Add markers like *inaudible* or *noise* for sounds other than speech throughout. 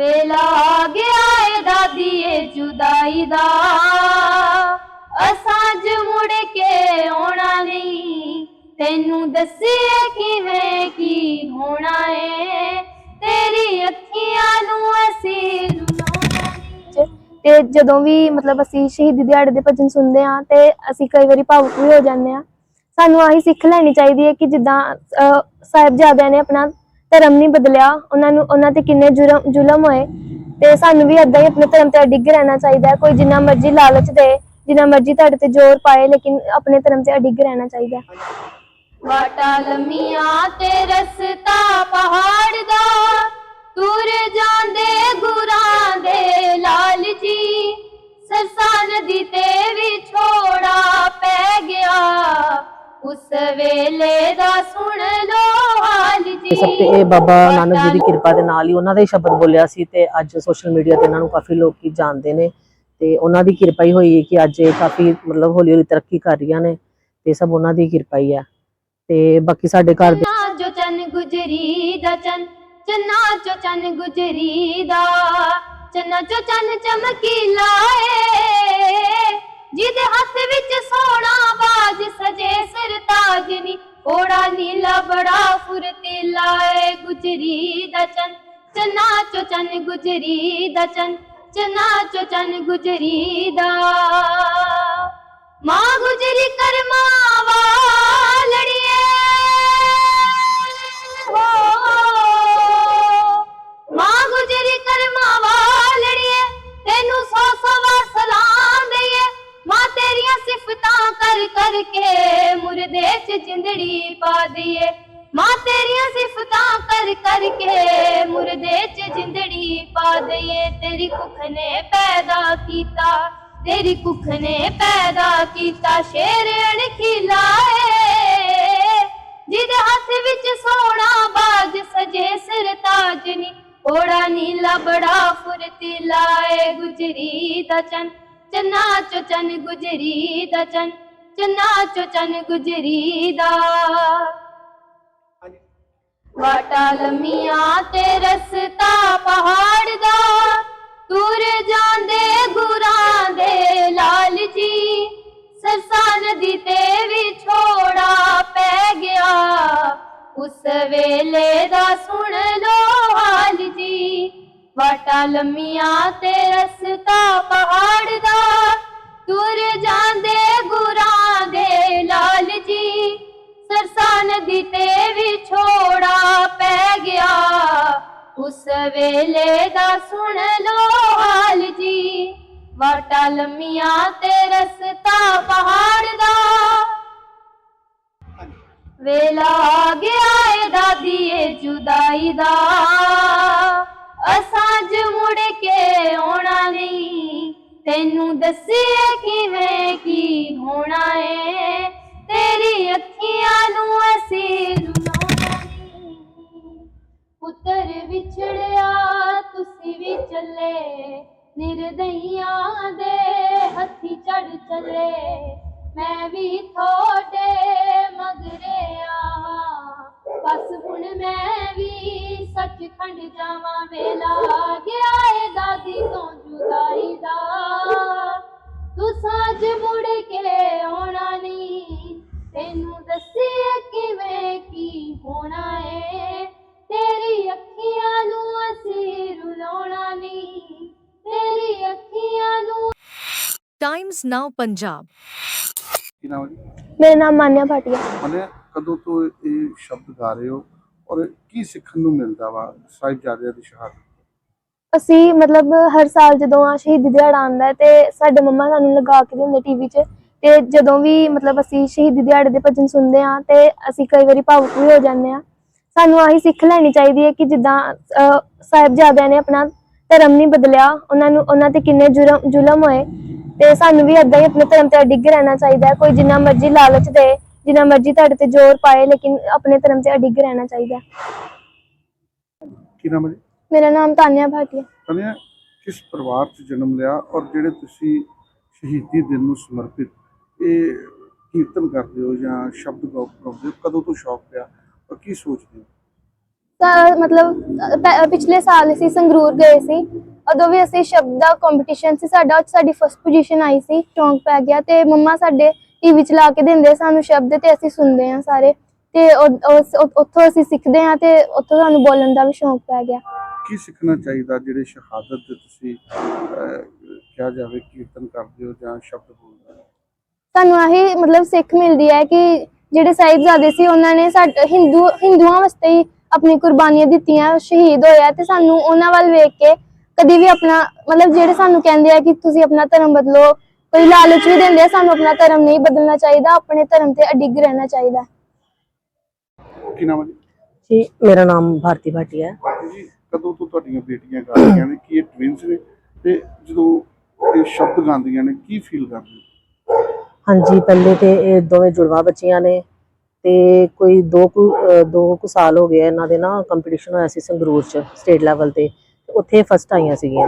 ਵੇਲਾ ਆ ਗਿਆ ਏ ਦਾਦੀ ਜੁਦਾਈ ਦਾ। ਅਸਾਂ ਜ ਮੁੜ ਕੇ ਆਉਣਾ ਨਹੀਂ। ਤੈਨੂੰ ਦੱਸੀਏ ਕਿਵੇਂ ਕੀ ਹੋਣਾ ਏ। ਤੇਰੀ ਅੱਖੀਆਂ ਨੂੰ ਅਸੀਂ ਰੁਲਾਉਣਾ ਨਹੀਂ। ਤੇ ਜਦੋਂ ਵੀ ਮਤਲਬ ਅਸੀਂ ਸ਼ਹੀਦੀ ਦਿਹਾੜੇ ਦੇ ਭਜਨ ਸੁਣਦੇ ਆ ਤੇ ਅਸੀਂ ਕਈ ਵਾਰੀ ਭਾਵੁਕ ਵੀ ਹੋ ਜਾਂਦੇ ਆ ਸਾਨੂੰ ਆਹੀ ਸਿੱਖ ਲੈਣੀ ਚਾਹੀਦੀ ਹੈ ਕਿ ਜਿੱਦਾਂ ਸਾਹਿਬਜ਼ਾਦਿਆਂ ਨੇ ਆਪਣਾ ਧਰਮ ਨਹੀਂ ਬਦਲਿਆ, ਉਹਨਾਂ ਨੂੰ ਉਹਨਾਂ ਤੇ ਕਿੰਨੇ ਜੁਰਮ ਜ਼ੁਲਮ ਹੋਏ। ਤੇ ਸਾਨੂੰ ਵੀ ਏਦਾਂ ਹੀ ਆਪਣੇ ਧਰਮ ਤੇ ਅਡਿੱਗ ਰਹਿਣਾ ਚਾਹੀਦਾ ਹੈ। ਕੋਈ ਜਿੰਨਾ ਮਰਜ਼ੀ ਲਾਲਚ ਦੇ, ਜਿੰਨਾ ਮਰਜ਼ੀ ਤੁਹਾਡੇ ਤੇ ਜ਼ੋਰ ਪਾਏ, ਲੇਕਿਨ ਆਪਣੇ ਧਰਮ ਤੇ ਅਡਿੱਗ ਰਹਿਣਾ ਚਾਹੀਦਾ ਹੈ। ਵਾਟਾ ਲੰਮੀਆਂ ਤੇ ਰਸਤਾ ਪਹਾੜ ਦਾ ਤੁਰ ਜਾਂਦੇ ਗੁਰਾਂ ਦੇ ਲਾਲ ਜੀ। ਸਰਸਾ ਨਦੀ ਤੇ ਵੀ ਛੋੜਾ ਪੈ ਗਿਆ, ਉਸ ਵੇਲੇ ਦਾ ਸੁਣ ਲੋ ਤੇ ਸਭ ਤੇ ਇਹ ਬਾਬਾ ਨਾਨਕ ਜੀ ਦੀ ਕਿਰਪਾ ਦੇ ਨਾਲ ਹੀ ਉਹਨਾਂ ਦਾ ਹੀ ਸ਼ਬਦ ਬੋਲਿਆ ਸੀ ਤੇ ਅੱਜ ਸੋਸ਼ਲ ਮੀਡੀਆ ਤੇ ਇਹਨਾਂ ਨੂੰ ਕਾਫੀ ਲੋਕੀ ਜਾਣਦੇ ਨੇ ਤੇ ਉਹਨਾਂ ਦੀ ਕਿਰਪਾ ਹੀ ਹੋਈ ਹੈ ਕਿ ਅੱਜ ਇਹ ਕਾਫੀ ਮਤਲਬ ਹੌਲੀ ਹੌਲੀ ਤਰੱਕੀ ਕਰ ਰਹੀਆਂ ਨੇ ਤੇ ਸਭ ਉਹਨਾਂ ਦੀ ਕਿਰਪਾ ਹੀ ਹੈ ਤੇ ਬਾਕੀ ਸਾਡੇ ਘਰ ਦੇ ਚੰਨਾ ਜੋ ਚੰਨ ਗੁਜਰੀ ਦਾ ਚੰਨ ਚੰਨਾ ਜੋ ਚੰਨ ਗੁਜਰੀ ਦਾ ਚੰਨਾ ਜੋ ਜਿਹਦੇ ਹੱਥ ਵਿੱਚ ਸੋਨਾ ਬਾਜ ਸਜੇ ਸਿਰ ਤਾਜ ਨੀ ਕੋੜਾ ਨੀਲਾ, ਬੜਾ ਫੁਰਤੀਲਾ ਏ ਗੁਜਰੀ ਦਾ ਚੰਨ। ਚੰਨਾ ਚੋ ਚੰਨ ਗੁਜਰੀ ਦਾ ਚੰਨ, ਚੰਨਾ ਚੋ ਚੰਨ ਗੁਜਰੀ ਦਾ। ਕਰ ਮੁਰਦੇ ਚ ਜਿੰਦੜੀ ਪਾ ਦਈਏ। ਮਾਂ ਤੇਰੀਆਂ ਸਿਫਤਾਂ ਕਰ ਕਰਕੇ ਮੁਰਦੇ ਚ ਜਿੰਦੜੀ ਪਾ ਦਈਏ। ਤੇਰੀ ਕੁੱਖ ਨੇ ਪੈਦਾ ਕੀਤਾ, ਤੇਰੀ ਕੁੱਖ ਨੇ ਪੈਦਾ ਕੀਤਾ। ਸ਼ੇਰ ਅਣਖੀਲਾ ਏ ਜਿਹਦੇ ਹੱਥ ਵਿੱਚ ਸੋਨਾ ਬਾਜ ਸਜੇ ਸਿਰ ਤਾਜ ਨੀ ਕੋੜਾ ਨੀਲਾ ਬੜਾ ਫੁਰਤੀਲਾ ਏ ਗੁਜਰੀ ਦਾ ਚੰਨ, ਚੰਨਾ ਚੋ ਚੰਨ ਗੁਜਰੀ ਦਾ ਚੰਨ। ਚੰਨਾ ਚੋ ਚੰਨ ਗੁਜਰੀ ਦਾ। ਵਾਟਾ ਲੰਮੀਆਂ ਤੇ ਰਸਤਾ ਪਹਾੜ ਦਾ। ਤੁਰ ਜਾਂਦੇ ਗੁਰਾਂ ਦੇ ਲਾਲ ਜੀ। ਸਰਸਾ ਨਦੀ ਤੇ ਵੀ ਛੋੜਾ ਪੈ ਗਿਆ। ਉਸ ਵੇਲੇ ਦਾ ਸੁਣ ਲੋ ਹਾਲ ਜੀ। ਵਾਟਾ ਲੰਮੀਆਂ ਤੇ ਰਸਤਾ ਪਹਾੜ ਦਾ। ਤੁਰ ਜਾਂਦੇ ਗੁਰਾਂ ਸੁਣ ਲੋ ਹਾਲ ਜੀ। ਵਾਟਾ ਲੰਮੀਆਂ ਤੇ ਰਸਤਾ ਪਹਾੜ ਦਾ। ਵੇਲਾ ਗਿਆ ਏ ਦਾਦੀ ਜੁਦਾਈ ਦਾ। ਅਸਾਂ ਜ ਮੁੜ ਕੇ ਆਉਣਾ ਨਹੀਂ। ਤੈਨੂੰ ਦੱਸੀਏ ਕਿਵੇਂ ਕੀ ਹੋਣਾ ਏ। ਨਿਰਦਈਆਂ ਦੇ ਹੱਥੀ ਚੜ ਚੱਲੇ। ਮੈਂ ਵੀ ਥੋੜੇ ਮਗਰੇ ਆਵਾਂ। ਬਸ ਹੁਣ ਮੈਂ ਵੀ ਸੱਚਖੰਡ ਜਾਵਾਂ। ਵੇਲਾ ਗਿਆ ਏ ਦਾਦੀ ਤੋਂ ਜੁਦਾਈ ਦਾ। ਤੂੰ ਸਾਜ ਮੁੜ ਕੇ ਟਾਈਮਜ਼ ਨਾਓ ਪੰਜਾਬ ਕੀ ਨਾਮ ਹੈ ਜੀ? ਮੇਰਾ ਨਾਮ ਮਾਨਿਆ ਭਾਟੀਆ। ਮਨੇ ਕਦੋਂ ਤੋਂ ਇਹ ਸ਼ਬਦ ਗਾ ਰਹੇ ਹੋ ਔਰ ਕੀ ਸਿੱਖਣ ਨੂੰ ਮਿਲਦਾ ਵਾ ਸਾਹਿਬਜ਼ਾਦਿਆਂ ਦੀ ਸ਼ਹਾਦਤ? ਅਸੀਂ ਮਤਲਬ ਹਰ ਸਾਲ ਜਦੋਂ ਆ ਸ਼ਹੀਦੀ ਦਿਹਾੜਾ ਆਉਂਦਾ ਹੈ ਤੇ ਸਾਡੇ ਮੰਮਾ ਸਾਨੂੰ ਲਗਾ ਕੇ ਦਿੰਦੇ ਟੀਵੀ 'ਚ ਤੇ ਜਦੋਂ ਵੀ ਮਤਲਬ ਅਸੀਂ ਸ਼ਹੀਦੀ ਦਿਹਾੜੇ ਦੇ ਭਜਨ ਸੁਣਦੇ ਆ ਤੇ ਅਸੀਂ ਕਈ ਵਾਰੀ ਭਾਵੁਕ ਵੀ ਹੋ ਜਾਂਦੇ ਆ ਸਾਨੂੰ ਆਹੀ ਸਿੱਖ ਲੈਣੀ ਚਾਹੀਦੀ ਹੈ ਕਿ ਜਿੱਦਾਂ ਅਹ, ਸਾਹਿਬਜ਼ਾਦਿਆਂ ਨੇ ਆਪਣਾ ਧਰਮ ਨਹੀਂ ਬਦਲਿਆ ਉਹਨਾਂ ਨੂੰ ਉਹਨਾਂ ਤੇ ਕਿੰਨੇ ਜੁਰਮ ਜ਼ੁਲਮ ਹੋਏ ਤੇ ਸਾਨੂੰ ਵੀ ਏਦਾਂ ਹੀ ਆਪਣੇ ਧਰਮ ਤੇ ਅਡਿੱਗ ਰਹਿਣਾ ਚਾਹੀਦਾ ਹੈ। ਕੋਈ ਜਿੰਨਾ ਮਰਜ਼ੀ ਲਾਲਚ ਦੇ ਜਿੰਨਾ ਮਰਜ਼ੀ ਤੁਹਾਡੇ ਤੇ ਜ਼ੋਰ ਪਾਏ ਲੇਕਿਨ ਆਪਣੇ ਧਰਮ ਤੇ ਅਡਿੱਗ ਰਹਿਣਾ ਚਾਹੀਦਾ ਹੈ। ਕੀ ਨਾਮ ਹੈ ਜੀ? ਮੇਰਾ ਨਾਮ ਤਾਨਿਆ ਭਾਟੀਆ ਕਨਿਆ ਕਿਸ ਪਰਿਵਾਰ 'ਚ ਜਨਮ ਲਿਆ ਔਰ ਜਿਹੜੇ ਤੁਸੀਂ ਸ਼ਹੀਦੀ ਦਿਨ ਨੂੰ ਸਮਰਪਿਤ ਇਹ ਕੀਰਤਨ ਕਰਦੇ ਹੋ ਜਾਂ ਸ਼ਬਦ ਗਾਉ- ਗਾਉਂਦੇ ਹੋ ਕਦੋਂ ਤੋਂ ਸ਼ੌਕ ਪਿਆ ਔਰ ਕੀ ਸੋਚਦੇ ਹੋ? ਤਾਂ ਮਤਲਬ ਅ, ਪੈ- ਪਿਛਲੇ ਸਾਲ ਅਸੀਂ ਸੰਗਰੂਰ ਗਏ ਸੀ। ਉਦੋਂ ਵੀ ਅਸੀਂ ਸ਼ਬਦ ਦਾ ਕੰਪੀਟੀਸ਼ਨ ਸੀ ਸਾਡਾ ਉਹ 'ਚ ਸਾਡੀ ਫਸਟ ਪੋਜੀਸ਼ਨ ਆਈ ਸੀ ਚੌਂਕ ਪੈ ਗਿਆ ਤੇ ਮੰਮਾ ਸਾਡੇ ਟੀਵੀ ਚਲਾ ਕੇ ਦਿੰਦੇ ਸਾਨੂੰ ਸ਼ਬਦ ਤੇ ਅਸੀਂ ਸੁਣਦੇ ਹਾਂ ਸਾਰੇ। ਤੇ ਉਹ- ਉਸ- ਉ- ਉੱਥੋਂ ਅਸੀਂ ਸਿੱਖਦੇ ਹਾਂ ਤੇ ਉੱਥੋਂ ਸਾਨੂੰ ਬੋਲਣ ਦਾ ਵੀ ਸ਼ੌਂਕ ਪੈ ਗਿਆ। ਕੀ ਸਿੱਖਣਾ ਚਾਹੀਦਾ ਜਿਹੜੇ ਸ਼ਹਾਦਤ ਦੇ ਤੁਸੀਂ ਅਹ, ਕਿਹਾ ਜਾਵੇ ਕੀਰਤਨ ਕਰਦੇ ਹੋ ਜਾਂ ਸ਼ਬਦ ਬੋਲਦੇ ਹੋ? ਸਾਨੂੰ ਆਹੀ ਮਤਲਬ ਸਿੱਖ ਮਿਲਦੀ ਹੈ ਕਿ ਜਿਹੜੇ ਸਾਹਿਬਜ਼ਾਦੇ ਸੀ ਉਹਨਾਂ ਨੇ ਸਾਡੇ ਹਿੰਦੂ ਹਿੰਦੂਆਂ ਵਾਸਤੇ ਹੀ ਆਪਣੀ ਕੁਰਬਾਨੀਆਂ ਦਿੱਤੀਆਂ ਸ਼ਹੀਦ ਹੋਇਆ ਤੇ ਸਾਨੂੰ ਉਹਨਾਂ ਵੱਲ ਵੇਖ ਕੇ ਕਦੀ ਵੀ ਆਪਣਾ ਮਤਲਬ ਜਿਹੜੇ ਸਾਨੂੰ ਕਹਿੰਦੇ ਆ ਕਿ ਤੁਸੀਂ ਆਪਣਾ ਧਰਮ ਬਦਲੋ ਕੋਈ ਲਾਲਚ ਵੀ ਦਿੰਦੇ ਆ ਸਾਨੂੰ ਆਪਣਾ ਧਰਮ ਨਹੀਂ ਬਦਲਣਾ ਚਾਹੀਦਾ ਆਪਣੇ ਧਰਮ ਤੇ ਅਡਿੱਗ ਰਹਿਣਾ ਚਾਹੀਦਾ। ਕੀ ਨਾਮ ਹੈ ਜੀ? ਜੀ ਮੇਰਾ ਨਾਮ ਭਾਰਤੀ ਭਾਟੀਆ ਹੈ। ਜੀ ਕਦੋਂ ਤੋਂ ਤੁਹਾਡੀਆਂ ਬੇਟੀਆਂ ਗਾ ਰਹੀਆਂ ਨੇ? ਕੀ ਇਹ ਟਵਿੰਸ ਨੇ? ਤੇ ਜਦੋਂ ਇਹ ਸ਼ਬਦ ਗਾਉਂਦੀਆਂ ਨੇ ਕੀ ਫੀਲ ਕਰਦੇ ਹੋ ਹਾਂਜੀ ਪਹਿਲੇ ਤੇ ਇਹ ਦੋਵੇਂ ਜੁੜਵਾ ਬੱਚੀਆਂ ਨੇ ਤੇ ਕੋਈ ਦੋ ਕੁ ਅਹ ਦੋ ਕੁ ਸਾਲ ਹੋ ਗਏ ਆ ਇਹਨਾਂ ਦੇ ਨਾ ਕੰਪੀਟੀਸ਼ਨ ਹੋਇਆ ਸੀ ਸੰਗਰੂਰ ਚ ਸਟੇਟ ਲੈਵਲ ਤੇ। ਉੱਥੇ ਫਸਟ ਆਈਆਂ ਸੀਗੀਆਂ।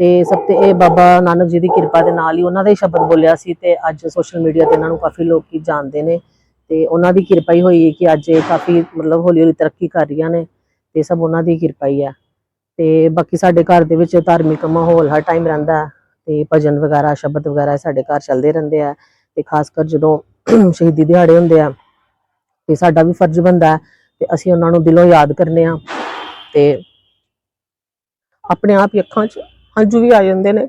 ਤੇ ਸਭ ਤੇ ਇਹ ਬਾਬਾ ਨਾਨਕ ਜੀ ਦੀ ਕਿਰਪਾ ਦੇ ਨਾਲ ਹੀ ਉਹਨਾਂ ਦਾ ਹੀ ਸ਼ਬਦ ਬੋਲਿਆ ਸੀ ਤੇ ਅੱਜ ਸੋਸ਼ਲ ਮੀਡੀਆ ਤੇ ਇਹਨਾਂ ਨੂੰ ਕਾਫੀ ਲੋਕੀ ਜਾਣਦੇ ਨੇ। ਤੇ ਉਹਨਾਂ ਦੀ ਕਿਰਪਾ ਹੀ ਹੋਈ ਹੈ ਕਿ ਅੱਜ ਇਹ ਕਾਫੀ ਮਤਲਬ ਹੌਲੀ ਹੌਲੀ ਤਰੱਕੀ ਕਰ ਰਹੀਆਂ ਨੇ ਤੇ ਸਭ ਉਹਨਾਂ ਦੀ ਕਿਰਪਾ ਹੀ ਹੈ ਤੇ ਬਾਕੀ ਸਾਡੇ ਘਰ ਦੇ ਵਿੱਚ ਧਾਰਮਿਕ ਮਾਹੌਲ ਹਰ ਟਾਈਮ ਰਹਿੰਦਾ ਹੈ ਤੇ ਭਜਨ ਵਗੈਰਾ, ਸ਼ਬਦ ਵਗੈਰਾ ਸਾਡੇ ਘਰ ਚੱਲਦੇ ਰਹਿੰਦੇ ਆ ਤੇ ਖਾਸ ਕਰ ਜਦੋਂ *clears throat* ਸ਼ਹੀਦੀ ਦਿਹਾੜੇ ਹੁੰਦੇ ਆ, ਤੇ ਸਾਡਾ ਵੀ ਫਰਜ਼ ਬਣਦਾ ਹੈ ਤੇ ਅਸੀਂ ਉਹਨਾਂ ਨੂੰ ਦਿਲੋਂ ਯਾਦ ਕਰਨੇ ਆ ਤੇ ਆਪਣੇ ਆਪ ਹੀ ਅੱਖਾਂ 'ਚ ਹੰਝੂ ਵੀ ਆ ਜਾਂਦੇ ਨੇ।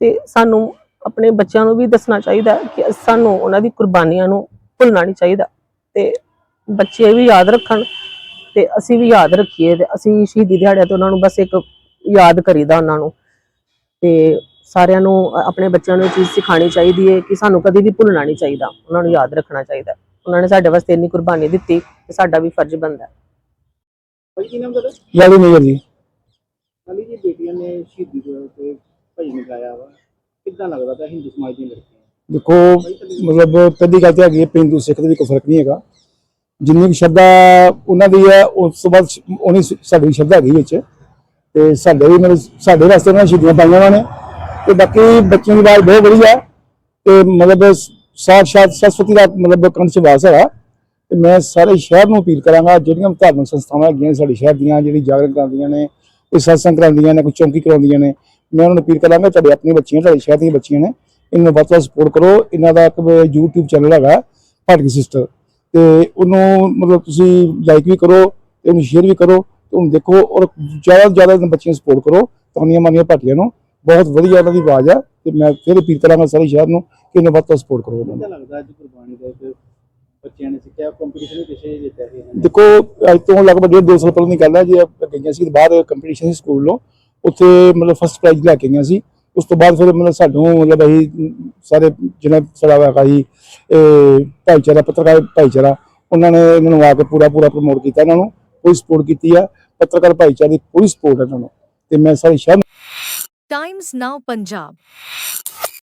ਤੇ ਸਾਨੂੰ ਆਪਣੇ ਬੱਚਿਆਂ ਨੂੰ ਵੀ ਦੱਸਣਾ ਚਾਹੀਦਾ ਕਿ ਸਾਨੂੰ ਉਹਨਾਂ ਦੀ ਕੁਰਬਾਨੀਆਂ ਨੂੰ ਭੁੱਲਣਾ ਨਹੀਂ ਚਾਹੀਦਾ। ਤੇ ਬੱਚੇ ਵੀ ਯਾਦ ਰੱਖਣ ਤੇ ਅਸੀਂ ਵੀ ਯਾਦ ਰੱਖੀਏ ਤੇ ਅਸੀਂ ਸ਼ਹੀਦੀ ਦਿਹਾੜਿਆਂ ਤੇ ਉਹਨਾਂ ਨੂੰ ਬਸ ਇੱਕ ਯਾਦ ਕਰੀਦਾ ਉਹਨਾਂ ਨੂੰ। ਤੇ ਸਾਰਿਆਂ ਨੂੰ ਆਪਣੇ ਬੱਚਿਆਂ ਨੂੰ ਇਹ ਚੀਜ਼ ਸਿਖਾਉਣੀ ਚਾਹੀਦੀ ਹੈ ਕਿ ਸਾਨੂੰ ਕਦੇ ਵੀ ਭੁੱਲਣਾ ਨਹੀਂ ਚਾਹੀਦਾ। ਉਹਨਾਂ ਨੂੰ ਯਾਦ ਰੱਖਣਾ ਚਾਹੀਦਾ ਉਹਨਾਂ ਨੇ ਸਾਡੇ ਵਾਸਤੇ ਇੰਨੀ ਕੁਰਬਾਨੀ ਦਿੱਤੀ ਤੇ ਸਾਡਾ ਵੀ ਫਰਜ਼ ਬਣਦਾ ਹੈ। ਕੀ ਨਾਮ ਤੁਹਾਡਾ? ਲਾਲੀ ਮੇਜਰ ਜੀ। ਨੇ ਸ਼ਹੀਦੀ ਦੇ ਤੇ ਭਜਨ ਗਾਇਆ ਵਾ। ਕਿੱਦਾਂ ਲੱਗਦਾ ਤਾਂ ਹਿੰਦੂ ਸਮਾਜ ਦੀਆਂ ਲੜਕੀਆਂ ਦੇਖੋ, ਮਤਲਬ ਪਹਿਲੀ ਗੱਲ ਤਾਂ ਹੈਗੀ ਹੈ ਪਿੰਡੂ ਸਿੱਖ ਦੇ ਵੀ ਕੋਈ ਫ਼ਰਕ ਨਹੀਂ ਹੈਗਾ। ਜਿੰਨੀ ਵੀ ਸ਼ਰਧਾ ਉਹਨਾਂ ਦੀ ਹੈ, ਉਸ ਤੋਂ ਬਾਅਦ ਉਹਨੀ ਸਾਡੀ ਸ਼ਰਧਾ ਹੈਗੀ ਵਿੱਚ। ਤੇ ਸਾਡੇ ਵੀ ਮਤਲਬ ਸਾਡੇ ਵਾਸਤੇ ਉਹਨਾਂ ਨੇ ਸ਼ਹੀਦੀਆਂ ਪਾਈਆਂ ਉਹਨਾਂ ਨੇ। ਤੇ ਬਾਕੀ ਬੱਚਿਆਂ ਦੀ ਬਾਤ ਬਹੁਤ ਵਧੀਆ। ਤੇ ਮਤਲਬ ਸਾਖਸ਼ਾਤ ਸਰਸਵਤੀ ਦਾ ਮਤਲਬ ਕੰਠ ਚ ਵਾਸ ਹੈਗਾ। ਤੇ ਮੈਂ ਸਾਰੇ ਸ਼ਹਿਰ ਨੂੰ ਅਪੀਲ ਕਰਾਂਗਾ, ਜਿਹੜੀਆਂ ਧਾਰਮਿਕ ਸੰਸਥਾਵਾਂ ਹੈਗੀਆਂ ਸਾਡੇ ਸ਼ਹਿਰ ਦੀਆਂ, ਜਿਹੜੀ ਜਾਗਰਣ ਕਰਦੀਆਂ ਨੇ ਕੋਈ ਸਤਸੰਗ ਕਰਾਉਂਦੀਆਂ ਨੇ, ਕੋਈ ਚੌਂਕੀ ਕਰਾਉਂਦੀਆਂ ਨੇ, ਮੈਂ ਉਹਨਾਂ ਨੂੰ ਅਪੀਲ ਕਰਾਂਗਾ ਤੁਹਾਡੇ ਆਪਣੀ ਬੱਚੀਆਂ, ਤੁਹਾਡੇ ਸ਼ਹਿਰ ਦੀਆਂ ਬੱਚੀਆਂ ਨੇ, ਇਹਨਾਂ ਨੂੰ ਵੱਧ ਤੋਂ ਵੱਧ ਸਪੋਰਟ ਕਰੋ। ਇਹਨਾਂ ਦਾ ਇੱਕ YouTube ਚੈਨਲ ਹੈਗਾ ਭਾਟਕੀ ਸਿਸਟਰ ਤੇ ਉਹਨੂੰ ਮਤਲਬ ਤੁਸੀਂ ਲਾਈਕ ਵੀ ਕਰੋ ਤੇ ਉਹਨੂੰ ਸ਼ੇਅਰ ਵੀ ਕਰੋ ਤੇ ਉਹਨੂੰ ਦੇਖੋ ਔਰ ਜ਼ਿਆਦਾ ਤੋਂ ਜ਼ਿਆਦਾ ਇਹਨਾਂ ਬੱਚਿਆਂ ਸਪੋਰਟ ਕਰੋ, ਤਾਨੀਆਂ ਮਾਨੀਆਂ ਭਾਟੀਆਂ ਨੂੰ। ਬਹੁਤ ਵਧੀਆ ਉਹਨਾਂ ਦੀ ਆਵਾਜ਼ ਆ ਤੇ ਮੈਂ ਫਿਰ ਅਪੀਲ ਕਰਾਂਗਾ ਸਾਰੇ ਸ਼ਹਿਰ ਨੂੰ ਕਿ ਇਹਨਾਂ ਵੱਧ ਤੋਂ ਸਪੋਰਟ ਕਰੋ ਉਹਨਾਂ ਨੂੰ। ਲੱਗਦਾ ਅੱਜ ਕੁਰਬਾਨੀ ਦਾ ਬੱਚਿਆਂ ਨੇ ਸਿੱਖਿਆ ਕੰਪੀਟੀਸ਼ਨ ਵੀ ਪਿੱਛੇ ਜਿੱਤਿਆ ਸੀ ਇਹਨਾਂ ਨੇ। ਦੇਖੋ ਅੱਜ ਤੋਂ ਲਗਭਗ ਡੇਢ ਦੋ ਸਾਲ ਪਹਿਲਾਂ ਦੀ ਗੱਲ ਹੈ ਜੇ ਆਪਾਂ ਗਈਆਂ ਸੀ ਬਾਹਰ ਕੰਪੀਟੀਸ਼ਨ ਸੀ ਸਕੂਲ ਨੂੰ ਉੱਥੇ ਮਤਲਬ ਫਸਟ ਪ੍ਰਾਈਜ਼ ਲੈ ਕੇ ਗਈਆਂ ਸੀ। ਉਸ ਤੋਂ ਬਾਅਦ ਫਿਰ ਮਤਲਬ ਸਾਨੂੰ ਮਤਲਬ ਅਸੀਂ ਸਾਰੇ ਜਿਹਨਾਂ ਸਾਡਾ ਹੈਗਾ ਸੀ ਇਹ ਭਾਈਚਾਰਾ ਪੱਤਰਕਾਰ ਭਾਈਚਾਰਾ ਉਹਨਾਂ ਨੇ ਇਹਨਾਂ ਨੂੰ ਆ ਕੇ ਪੂਰਾ ਪੂਰਾ ਪ੍ਰਮੋਟ ਕੀਤਾ ਇਹਨਾਂ ਨੂੰ ਪੂਰੀ ਸਪੋਰਟ ਕੀਤੀ ਆ। ਪੱਤਰਕਾਰ ਭਾਈਚਾਰੇ ਦੀ ਪੂਰੀ ਸਪੋਰਟ ਹੈ ਇਹਨਾਂ ਨੂੰ। ਤੇ ਮੈਂ ਸਾਰੇ ਸ਼ਹਿਰ Times Now Punjab